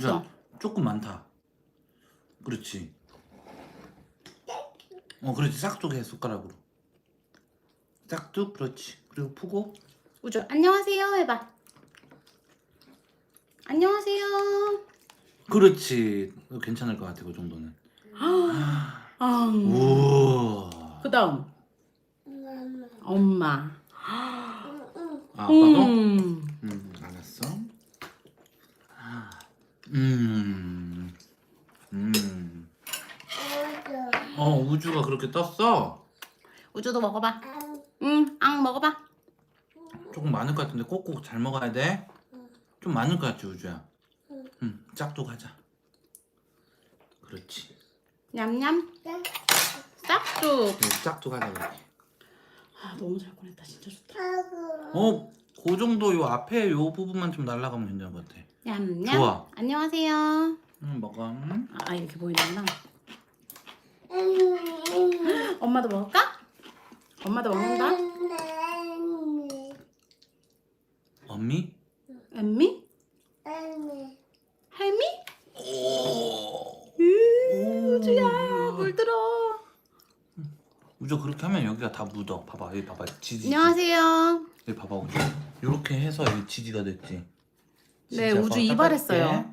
자, 조금 많다. 그렇지. 어, 그렇지. 싹둑 해 숟가락으로. 싹둑, 그렇지. 그리고 푸고. 우주 안녕하세요 해봐. 안녕하세요. 그렇지. 괜찮을 것 같아. 그 정도는. 아, 우와. 그다음 엄마. 아, 아빠도? 음. 음, 알았어. 음. 음. 어, 우주가 그렇게 떴어? 우주도 먹어봐. 응, 앙 먹어봐. 조금 많을 것 같은데 꼭꼭 잘 먹어야 돼. 좀 많을 것 같지, 우주야? 응, 짝도 가자. 그렇지. 냠냠. 싹둑. 네, 짝도 가자, 그래. 아 너무 잘 꺼냈다. 진짜 좋다. 어, 그 정도 요 앞에 요 부분만 좀 날라가면 괜찮을 것 같아. 냠냠. 좋아. 안녕하세요. 응, 먹어. 응? 아 이렇게 보이는구나. 엄마도 먹을까? 엄마도 먹는다. 엄미? 엠미? 할미? 오. 우주야 물 들어. 우주 그렇게 하면 여기가 다 묻어. 봐봐, 여기 봐봐, 지지. 안녕하세요. 여기 봐봐, 우주. 이렇게 해서 여기 지지가 됐지. 네, 우주 이발했어요.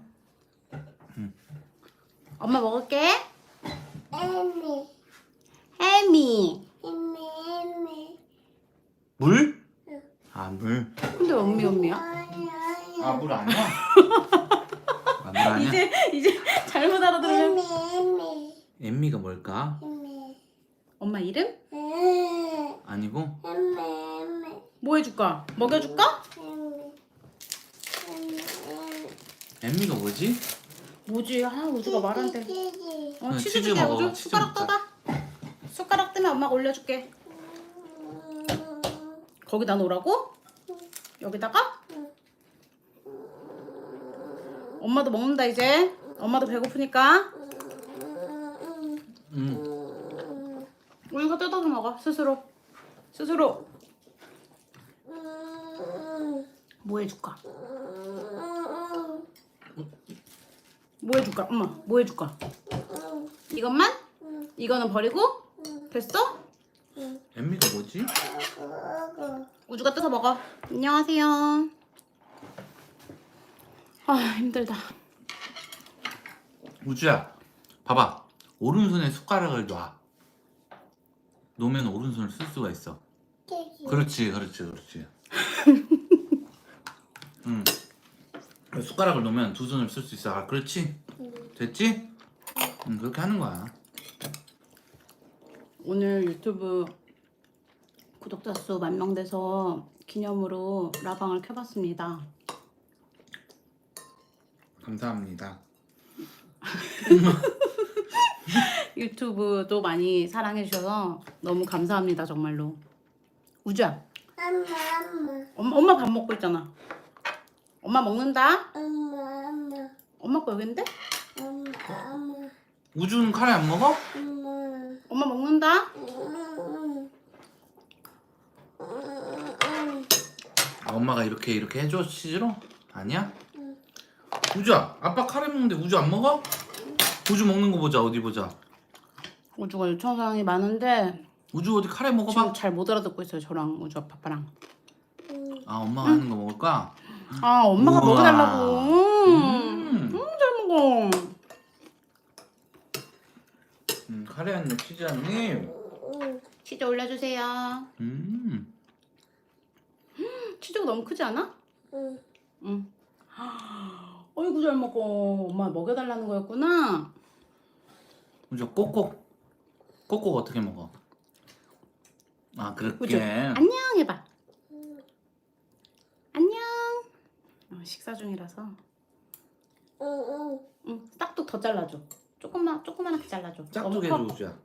닦아줄게. 엄마 먹을게. 혜미. 물? 아, 물. 근데 엄미 엄미야? 아, 물 아니야? 아, 물 아니야? 이제 이제 잘못 알아들으면 엠미가 뭘까? 엄마 이름? 아니고 뭐 해줄까? 먹여줄까? 엠미가 뭐지? 뭐지? 아 우주가 말한대. 어 응, 치즈 치즈 줄게 먹어, 우주. 치즈 숟가락 먹자. 떠봐. 숟가락 뜨면 엄마가 올려줄게. 거기다 놓으라고? 여기다가? 엄마도 먹는다 이제. 엄마도 배고프니까. 응. 우유가 뜯어서 먹어 스스로. 스스로. 뭐 해줄까? 뭐 해줄까? 엄마 뭐 해줄까? 이것만? 이거는 버리고? 됐어? 엠미가 뭐지? 우주가 뜯어 먹어. 안녕하세요. 아 힘들다. 우주야, 봐봐. 오른손에 숟가락을 놔. 놓으면 오른손을 쓸 수가 있어. 그렇지, 그렇지, 그렇지. 응. 숟가락을 놓으면 두 손을 쓸 수 있어. 아, 그렇지? 됐지? 응, 그렇게 하는 거야. 오늘 유튜브 구독자 수 만명 돼서 기념으로 라방을 켜봤습니다. 감사합니다. 유튜브도 많이 사랑해 주셔서 너무 감사합니다 정말로. 우주야, 엄마 엄마 밥 먹고 있잖아. 엄마 먹는다. 엄마 거 여기 있는데? 우주는 카레 안 먹어? 엄마 먹는다. 아, 엄마가 이렇게 이렇게 해줘 치즈로? 아니야? 우주야, 아빠 카레 먹는데 우주 안 먹어? 우주 먹는 거 보자. 어디 보자. 우주가 요청 사항이 많은데 우주 어디 카레 지금 먹어봐. 잘못 알아듣고 있어요 저랑 우주 아빠랑. 아, 엄마가 하는 거 먹을까? 아 엄마가 우와. 먹여달라고. 음. 음, 잘 먹어. 음, 카레 한 입, 치즈 한 입. 치즈 올려주세요. 음. 치즈가 너무 크지 않아? 응. 어이구 잘 먹어. 엄마 먹여달라는 거였구나. 우주 꼭꼭. 꼭꼭 어떻게 먹어? 아, 그렇게. 안녕 해봐. 안녕. 어, 식사 중이라서. 응. 싹둑 더 잘라줘. 조금만 조그만하게 잘라줘. 너무 짝짝해 커. 줘, 우주야.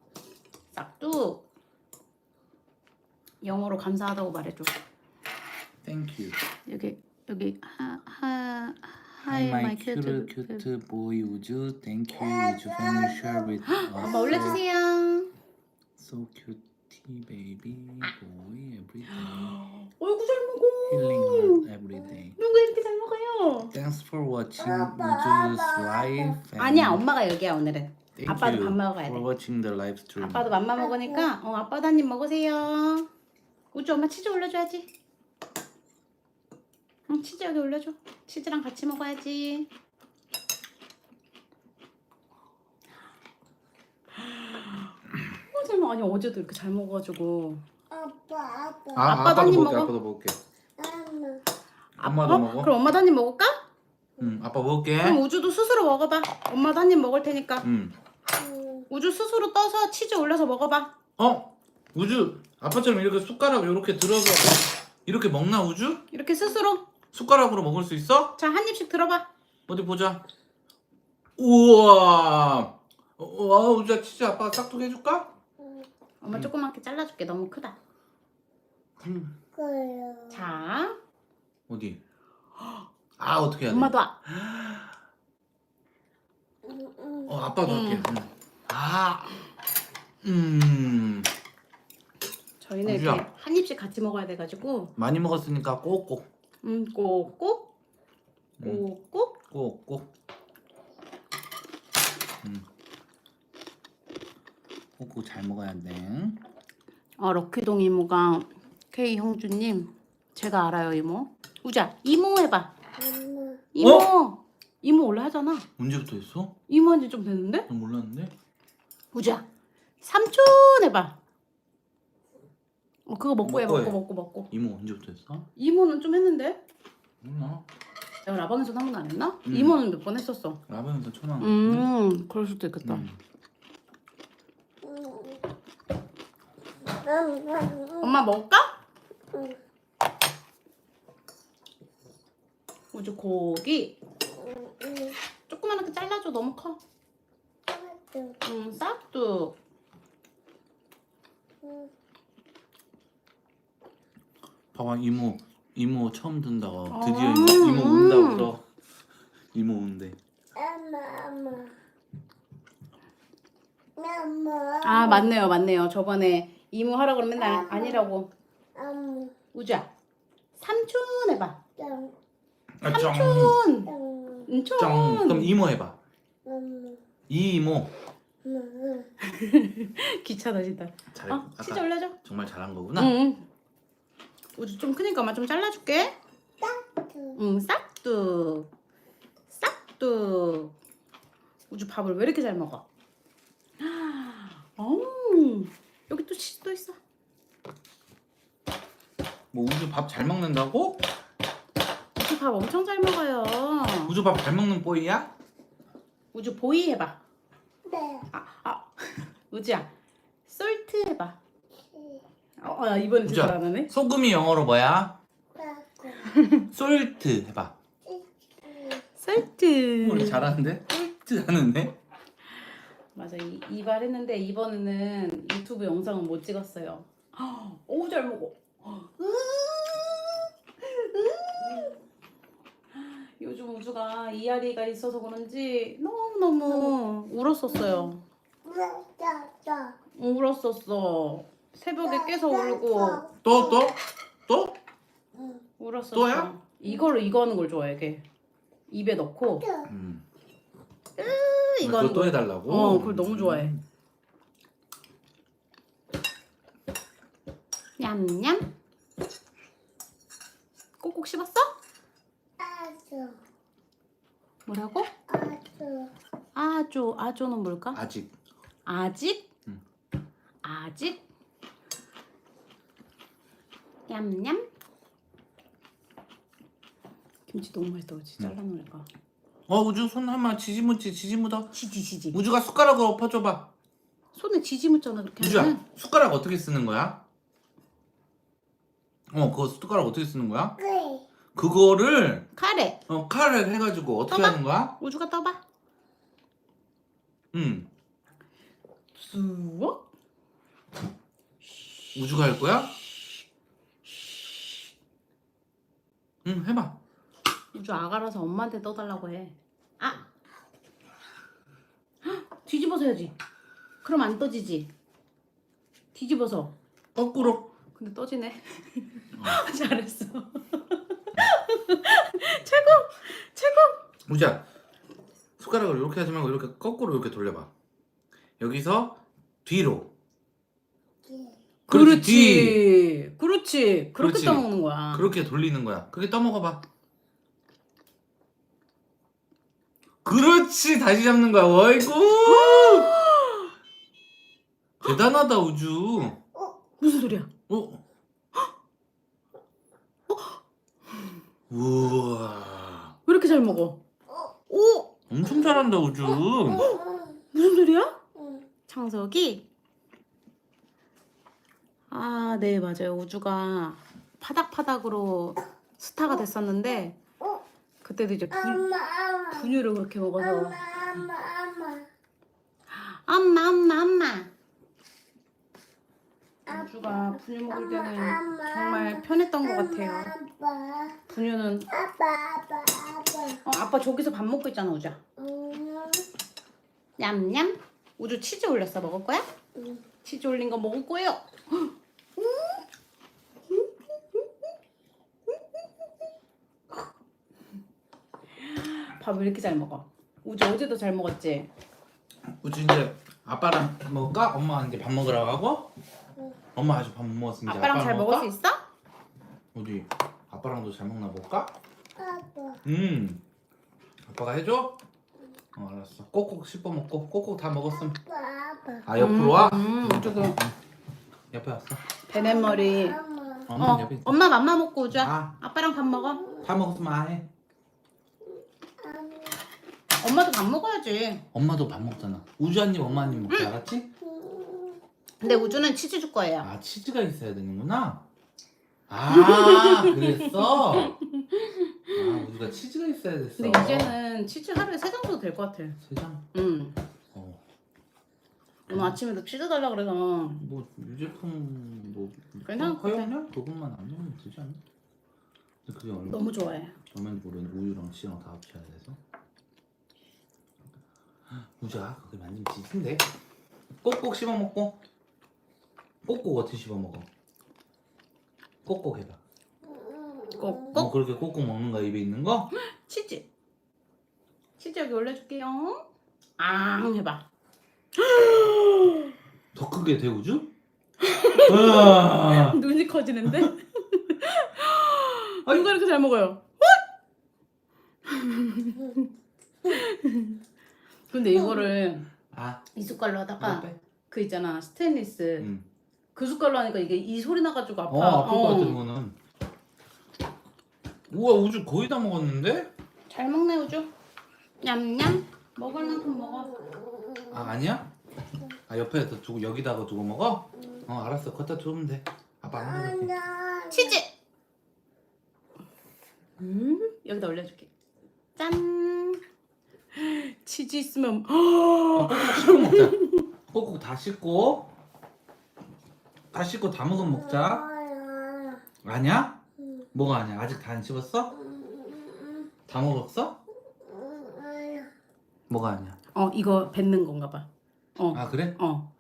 싹둑. 영어로 감사하다고 말해줘. 땡큐. 여기 여기 하하 Hi, my cute, cute boy 우주. Thank you, 우주 family share with us. 엄마 올려주세요. So cute. Baby boy every day 어이구 잘 먹어. every day 누가 이렇게 잘 먹어요? thanks for watching 우주's life and 아니야 엄마가 여기야 오늘은. thank 아빠도 you 밥 먹어야 for 돼. watching the live stream 아빠도 맘마 먹으니까 어 아빠도 한 입 먹으세요. 우주 엄마 치즈 올려줘야지. 응 치즈 여기 올려줘. 치즈랑 같이 먹어야지. 어, 잘 먹. 아니 어제도 이렇게 잘 먹어가지고. 아빠 아빠 아, 아빠도 한입 먹을게 먹어. 아빠도 먹을게 엄마 엄마도 어? 먹어 그럼 엄마도 한 입 먹을까? 응 아빠 먹을게 그럼 우주도 스스로 먹어봐. 엄마도 한 입 먹을 테니까. 응 음, 우주 스스로 떠서 치즈 올려서 먹어봐. 어? 우주 아빠처럼 이렇게 숟가락 이렇게 들어서 이렇게 먹나 우주? 이렇게 스스로. 숟가락으로 먹을 수 있어? 자 한 입씩 들어봐. 어디 보자 우와 어, 어, 우주야 치즈 아빠가 싹둑 해줄까? 엄마 음. 조그맣게 잘라줄게. 너무 크다. 음. 자, 어디? 아 어떻게 해야 돼? 엄마도 아- 음, 음. 어 아빠도 음. 할게 음. 아 음. 저희는 우주야. 이렇게 한 입씩 같이 먹어야 돼가지고 많이 먹었으니까 꼭꼭 음 꼭꼭 음. 꼭꼭 꼭꼭 꼭꼭 잘 먹어야 돼어 럭키동 이모가 K 형주님 제가 알아요 이모. 우자 이모 해봐. 엄마 이모. 어? 이모 원래 하잖아. 언제부터 했어? 이모 한지 좀 됐는데? 난 몰랐는데. 우자 삼촌 해봐. 어 그거 먹고 해 먹고 먹고 해. 먹고 먹고. 이모 언제부터 했어? 이모는 좀 했는데? 몰라. 내가 라방에서 한 번도 안 했나? 음. 이모는 몇 번 했었어. 라면에서 천원 음 그럴 수도 있겠다. 음. 음, 음, 엄마 먹을까? 음, 우주 고기. 음, 음. 조그만하게 잘라줘. 너무 커. 음, 음, 싹둑. 음. 봐봐 이모. 이모 처음 든다고 아. 드디어 이모, 이모 운다고 또. 이모 운대. 엄마 엄마. 엄마. 아, 맞네요, 맞네요. 저번에 이모 하라고 그러면 맨날 아니라고. 엄마 우주야, 삼촌 해봐. 짱, 아짱 촌! 짱, 응, 촌! 짱 그럼 이모 해봐 엄마 이 이모 엄마 귀찮아, 진짜. 잘 어, 치즈 올려줘. 정말 잘한 거구나 응, 응. 우주 좀 크니까 엄마 좀 잘라줄게. 응, 싹둑. 싹둑. 우주 밥을 왜 이렇게 잘 먹어? 어우, 여기 또 치즈 또 있어. 뭐 우주 밥 잘 먹는다고? 우주 밥 엄청 잘 먹어요. 우주 밥 잘 먹는 뽀이야? 우주 보이 해봐. 네 아, 아. 우주야, 솔트 해봐. 어, 어 이번엔 우주야. 진짜 잘하네. 소금이 영어로 뭐야? 솔트 해봐 솔트. 우리 잘하는데? 솔트 하는데? 맞아, 이, 이발 했는데 이번에는 유튜브 영상은 못 찍었어요. 오, 잘 먹어. 우주가 이앓이가 있어서 그런지 너무너무 울었었어요. 울었었어. 새벽에 깨서 울고 또 또? 또? 울었었어. 또야? 이걸로 이거 하는 걸 좋아해, 걔. 입에 넣고 음. 이거 하는 그거 또 거. 해달라고? 어, 그걸 너무 좋아해. 냠냠. 꼭꼭 씹었어? 뭐라고? 아주 아조, 아조는 뭘까? 아직 아직? 응. 아직? 냠냠. 김치 너무 맛있다, 그치? 잘라놓으니까. 어 우주 손 한번 지지무지 지지무더 지지, 지지. 우주가 숟가락으로 엎어줘봐 손에 지지 묻잖아, 그렇게 우주야 하면. 숟가락 어떻게 쓰는 거야? 어 그거 숟가락 어떻게 쓰는 거야? 그래 그거를 카레. 어 칼을 해가지고 어떻게 떠봐. 하는 거야? 우주가 떠봐. 응 쑥. 우주가 할 거야? 응 해봐 우주 아가라서 엄마한테 떠달라고 해. 아! 헉, 뒤집어서 해야지. 그럼 안 떠지지. 뒤집어서. 거꾸로. 근데 떠지네. 잘했어. 최고! 최고! 우지야 숟가락을 이렇게 하지 말고 이렇게 거꾸로 이렇게 돌려봐. 여기서 뒤로. 그렇지, 뒤. 그렇지. 그렇지. 그렇게 그렇지. 떠먹는 거야. 그렇게 돌리는 거야. 그렇게 떠먹어봐. 그렇지 다시 잡는 거야. 어이구. 대단하다 우주. 무슨 소리야? 어? 우와. 왜 이렇게 잘 먹어? 오! 엄청 잘한다 우주. 무슨 소리야? 창석이? 아, 네, 맞아요. 우주가 파닥파닥으로 스타가 됐었는데 그때도 이제 분, 엄마 분유를 그렇게 먹어서 엄마 엄마 엄마 엄마 엄마 엄마 우주가 분유 먹을 때는 정말 편했던 것 같아요. 아빠 분유는 아빠 아빠 아빠 어, 아빠 저기서 밥 먹고 있잖아, 우주야. 음, 냠냠. 우주 치즈 올렸어. 먹을 거야? 음. 치즈 올린 거 먹을 거예요. 밥왜 이렇게 잘 먹어? 우주 어제도 잘 먹었지? 우주 이제 아빠랑 먹을까? 엄마 이제 밥 먹으러 가고? 응. 엄마 아직 밥못 이제 아빠랑 잘 먹을? 수 있어? 우리 아빠랑도 잘 먹나 볼까? 아빠 음. 아빠가 해줘? 어 알았어. 꼭꼭 씹어 먹고 꼭꼭 다 먹었으면. 아빠 아 옆으로 와? 음, 우주 그 옆에 왔어. 베넷머리. 엄마 엄마 어, 옆에 있어. 엄마 맘마 먹고 우주야. 아. 아빠랑 밥 먹어. 다 먹었으면 안 해. 엄마도 밥 먹어야지. 엄마도 밥 먹잖아. 우주 한 입, 엄마 한입 먹자, 알았지? 음, 근데 우주는 치즈 줄 거예요. 아 치즈가 있어야 되는구나. 아 그랬어. 아 우주가 치즈가 있어야 됐어. 근데 이제는 치즈 하루에 세 장 줘도 될 것 같아. 세 장. 응. 어. 오늘 아침에도 치즈 달라 그래서 뭐 유제품 뭐 괜찮을 것 같아. 허용량 조금만 안 넣으면 되지 않나? 근데 그게 얼마? 너무 좋아해. 얼마인지 모르는 우유랑 치랑 다 합쳐야 돼서. 우주야 그게 만지면 지진데. 꼭꼭 씹어 먹고. 꼭꼭 어떻게 씹어 먹어? 꼭꼭 해봐. 꼭, 어, 꼭 그렇게 꼭꼭 먹는 거야 입에 있는 거? 치즈. 치즈 여기 올려줄게요. 앙 해봐. 더 크게 돼 우주? 아, 눈이 커지는데? 누가 이렇게 잘 먹어요? 근데 이거를 아, 이 숟갈로 하다가 빼. 그 있잖아 스테인리스 응. 그 숟갈로 하니까 이게 이 소리 나가지고 아파. 어, 아플 것 어. 같아 이거는. 우와 우주 거의 다 먹었는데? 잘 먹네 우주. 냠냠. 먹을 만큼 먹어. 아 아니야? 아 옆에다 두고 여기다가 두고 먹어? 어 알았어 걷다 두면 돼. 아빠 안 먹을게. 치즈. 음 여기다 올려줄게. 짠. 치즈 있으면 어, 꼭꼭 씹어 먹자. 꼭꼭 다 씹고 다 씹고 다 먹으면 먹자. 아니야? 뭐가 아니야? 아직 다 안 씹었어? 다 먹었어? 뭐가 아니야? 어 이거 뱉는 건가 봐. 어. 아 그래? 어.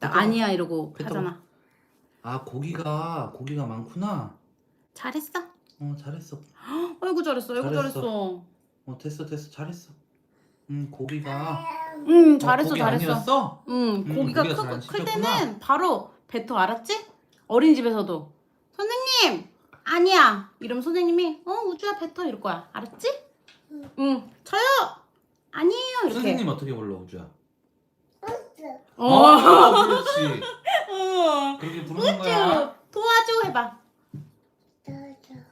나 뱉어봐. 아니야 이러고 뱉어봐. 하잖아. 아 고기가 고기가 많구나. 잘했어. 어 잘했어. 아이고 잘했어. 아이고 잘했어. 잘했어. 어 됐어 됐어 잘했어. 음 고기가 응 어, 잘했어 고기 잘했어. 아니었어? 응 음, 고기가 고기가 크, 잘안 클. 때는 바로 뱉어 알았지? 어린이집에서도 선생님 아니야 이러면 선생님이 어 우주야 뱉어 이럴 거야 알았지? 응 저요 아니에요 이렇게 선생님 어떻게 불러 우주야? 어, 어 그렇지. 어. 그렇게 부르는 거야. 우주 도와줘 해봐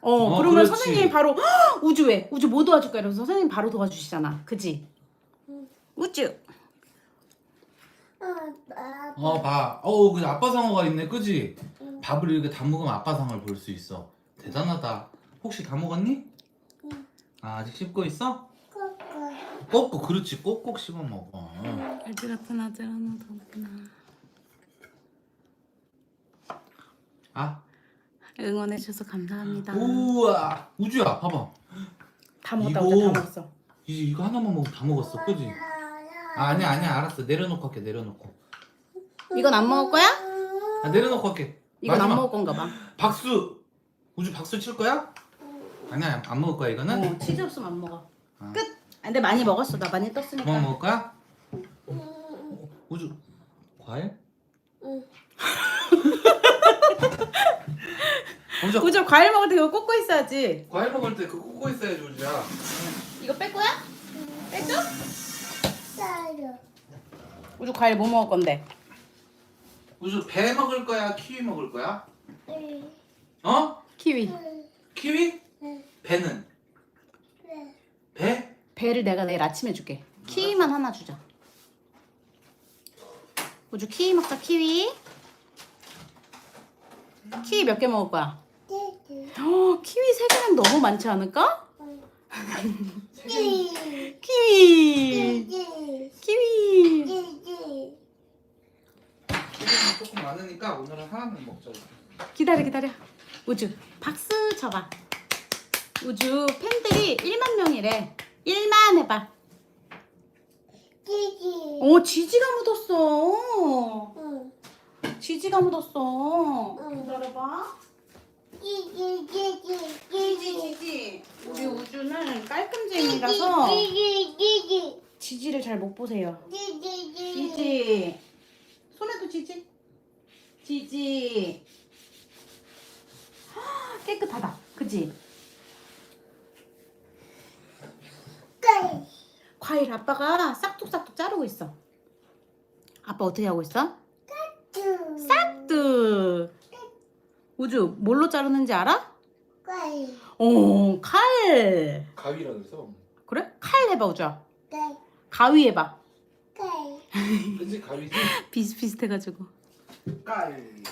어, 어, 그러면 그렇지. 선생님이 바로 "헉, 우주 왜 우주 뭐 도와줄까 이러면서 선생님 바로 도와주시잖아 그지? 우주 어 봐. 어우 그 아빠 상어가 있네, 그지? 밥을 이렇게 다 먹으면 아빠 상어를 볼 수 있어. 대단하다. 혹시 다 먹었니? 응. 아 아직 씹고 있어? 꼭꼭 그렇지 꼭꼭 씹어 먹어. 아들 같은 아들 하나 더 없구나 아 응원해주셔서 감사합니다 우와 우주야 봐봐. 다 먹었다 이거- 우주 다 먹었어 이제 이거 하나만 먹으면 다 먹었어, 그지? 아, 아니야 아니야 알았어 내려놓고 할게 내려놓고. 이건 안 먹을 거야? 아 내려놓고 할게. 이건 안 마지막. 먹을 건가 봐. 박수. 우주 박수 칠 거야? 아니야 안 먹을 거야 이거는. 어, 치즈 없으면 안 먹어. 아. 끝. 아, 근데 많이 먹었어. 나 많이 떴으니까. 그만 먹을 거야? 응. 우주 과일? 응. 우주 우주 과일 먹을 때 이거 꽂고 있어야지. 과일 먹을 때 그거 꽂고 있어야지 우주야. 이거 뺄 거야? 빼 줘? 따요. 우주 과일 뭐 먹을 건데? 우주 배 먹을 거야 키위 먹을 거야? 응. 어? 키위. 응. 키위? 응. 배는? 네. 배? 배를 내가 내일 아침에 줄게. 키위만 하나 주자. 우주 키위 먹자. 키위. 키위 몇 개 먹을 거야? 띠띠. 어, 키위 세 개는 너무 많지 않을까? 응. 키위. 키위. 띠띠. 키위는 조금 많으니까 오늘은 하나만 먹자. 기다려 기다려. 우주 박수 쳐봐. 우주 팬들이 1만 명이래. 1만 해봐. 띠띠. 오 지지가 묻었어. 응. 지지가 묻었어. 응. 기다려봐. 띠띠. 띠띠. 지지 지지. 우리 우주는 깔끔쟁이라서. 지지를 잘 못 보세요. 띠띠. 지지. 손에도 지지. 지지. 하, 깨끗하다. 그지? 까이. 과일 아빠가 싹둑싹둑 자르고 있어. 아빠 어떻게 하고 있어? 뚜. 싹둑. 우주 뭘로 자르는지 알아? 오 칼. 가위라 그래서. 그래? 칼 해봐 우주야. 가위 해봐. 그지 가위지? 비슷비슷해가지고. 가위.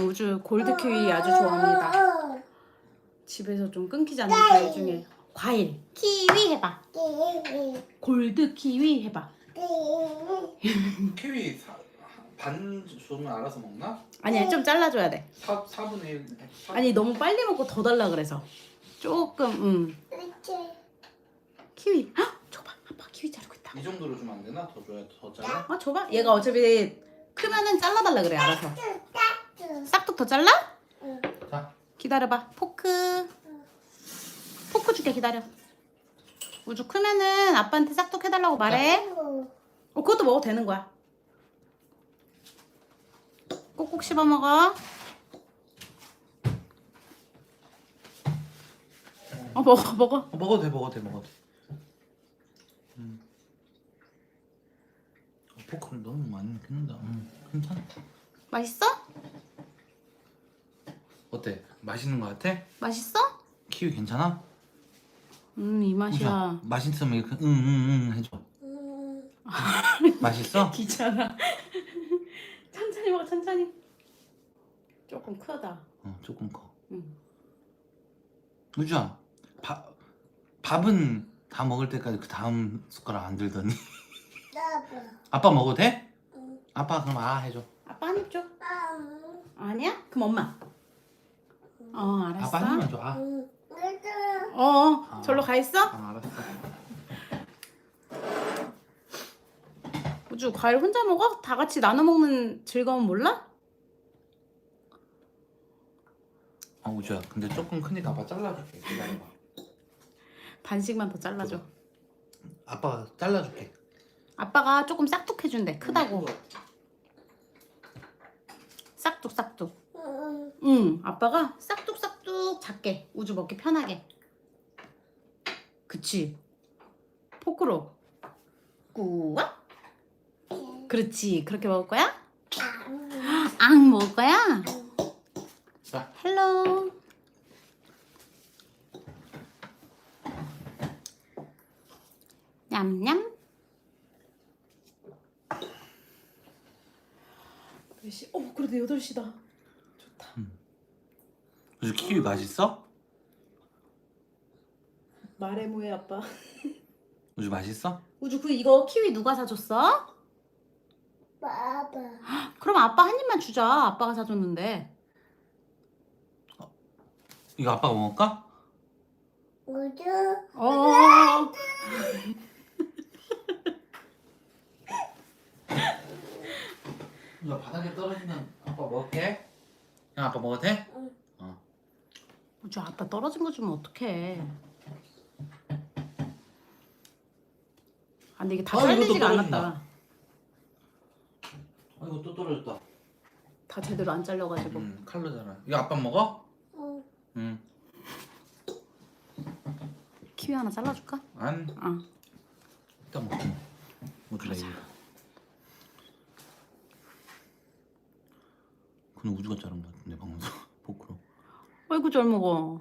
우주 골드 키위 아주 좋아합니다. 집에서 좀 끊기지 않는 과일 중에 과일 키위 해봐. 골드 키위 해봐. 키위 사, 반 주면 알아서 먹나? 아니야 좀 잘라줘야 돼. 4, 4분의 1. 아니 너무 빨리 먹고 더 달라 그래서 조금 음. 키위. 헉, 이 정도로 주면 안 되나? 더 줘야 더 잘라? 아 줘봐. 얘가 어차피 크면은 잘라달라 그래 알아서. 싹둑 더 잘라? 응. 자, 기다려봐. 포크. 포크 줄게 기다려. 우주 크면은 아빠한테 싹둑 해달라고 말해. 어, 그것도 먹어도 되는 거야. 꼭꼭 씹어 먹어. 어 먹어 먹어. 어, 먹어도 돼, 먹어도 돼, 먹어도 돼. 음. 어, 포크를 너무 많이 넣는다. 음, 괜찮아. 맛있어? 어때? 맛있는 거 같아? 맛있어? 키위 괜찮아? 음 이 맛이야. 맛있으면 이렇게 응응응 해줘. 음. 맛있어? 귀찮아. 천천히 먹어 천천히. 조금 크다. 어, 조금 커. 응. 우주야, 밥 밥은 다 먹을 때까지 그 다음 숟가락 안 들더니. 아빠 먹어도 돼? 응. 아빠 그럼 아 해줘. 아빠 한입 줘. 아. 아니야? 그럼 엄마. 어 알았어. 아빠 한 입만 줘. 아. 어, 어 절로 가 있어? 아 알았어. 우주 과일 혼자 먹어? 다 같이 나눠 먹는 즐거움 몰라? 아 우주야, 근데 조금 크니까 아빠 잘라줄게. 기다려봐. 반씩만 더 잘라줘. 아빠가 잘라줄게. 아빠가 조금 싹둑 해준대. 크다고. 싹둑 싹둑. 응. 응, 아빠가 싹둑 싹둑 작게 우주 먹기 편하게. 그치? 포크로. 꾸와? 그렇지. 그렇게 먹을 거야? 앙 먹을 거야? 자, 헬로. 냠냠. 몇 시? 어, 그래도 8시다. 좋다. 우주 키위 맛있어? 말해 뭐해 아빠. 우주 맛있어? 우주 그 이거 키위 누가 사줬어? 봐봐. 그럼 아빠 한 입만 주자. 아빠가 사줬는데. 이거 아빠가 먹을까? 우주. 어. 이거 바닥에 떨어지면 아빠 먹을게. 야 아빠 먹어도 돼? 우주 아빠 떨어진 거 주면 어떡해 아 근데 이게 다 아, 이것도 잘리지가 떨어진다. 않았다 아 이거 또 떨어졌다. 다 제대로 안 잘려가지고 음 칼로잖아. 이거 아빠 먹어? 응. 응. 키위 하나 잘라줄까? 안 아 일단 먹자. 우주가 이거. 근데 우주가 자른 거 같은데 방금 포크로. 아이고 잘 먹어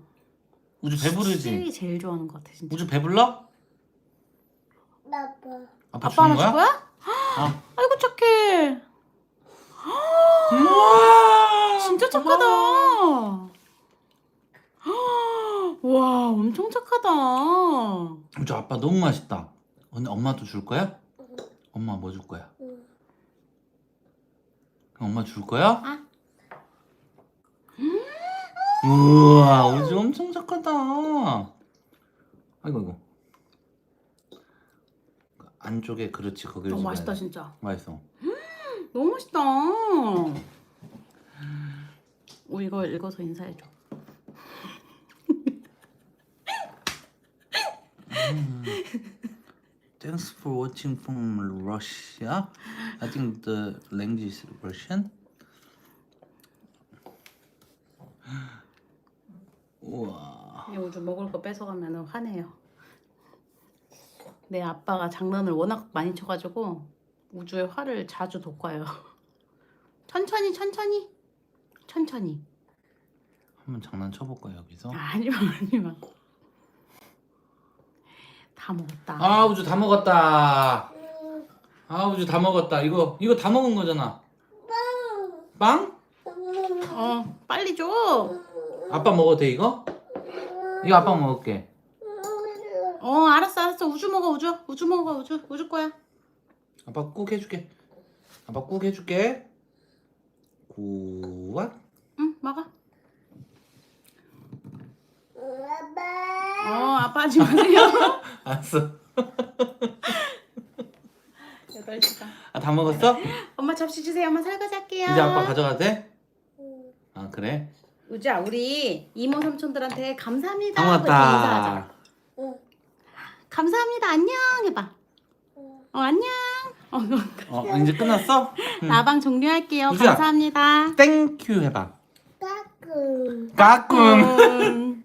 우주 배부르지? 키위 제일 좋아하는 것 같아 진짜 우주 배불러? 아빠. 아빠, 아빠 주는 하나 줄 거야? 어. 아이고 착해 우와! 진짜 착하다 와 엄청 착하다 우주 아빠 너무 맛있다. 언니 엄마도 줄 거야? 엄마 뭐 줄 거야? 응. 그럼 엄마 줄 거야? 아. 우와 우주 엄청 착하다. 아이고 이거. 안쪽에 그렇지 거기를 너무 맛있다 돼. 진짜 맛있어. 너무 맛있다 오 이거 읽어서 인사해줘 Thanks for watching from Russia. I think the language is Russian. 우와. 이 우주 먹을 거 뺏어가면 화내요 내 아빠가 장난을 워낙 많이 쳐가지고 우주의 화를 자주 돋궈요 천천히 천천히 천천히 한번 장난 쳐볼까 여기서? 아니마 아니마 다 먹었다 아 우주 다 먹었다. 아 우주 다 먹었다. 이거 이거 다 먹은 거잖아. 빵? 어 빨리 줘 아빠 먹어도 돼 이거? 이거 아빠 먹을게. 어 알았어 알았어 우주 먹어 우주 우주 먹어 우주 우주 거야 아빠 꾹 해줄게. 아빠 꾹 해줄게. 구왓. 응 먹어 아빠. 어 아빠 하지 마세요 알았어. 8시다 아 다 먹었어? 엄마 접시 주세요 엄마 설거지 할게요 이제 아빠 가져가도 돼? 아 그래? 우주야 우리 이모 삼촌들한테 감사합니다 다 하고 이렇게 인사하자 먹었다. 응. 감사합니다 안녕 해봐 어 안녕 어, 어 이제 끝났어? 응. 나방 종료할게요 우주야. 감사합니다 땡큐 해봐. 까꿍. 까꿍. 음.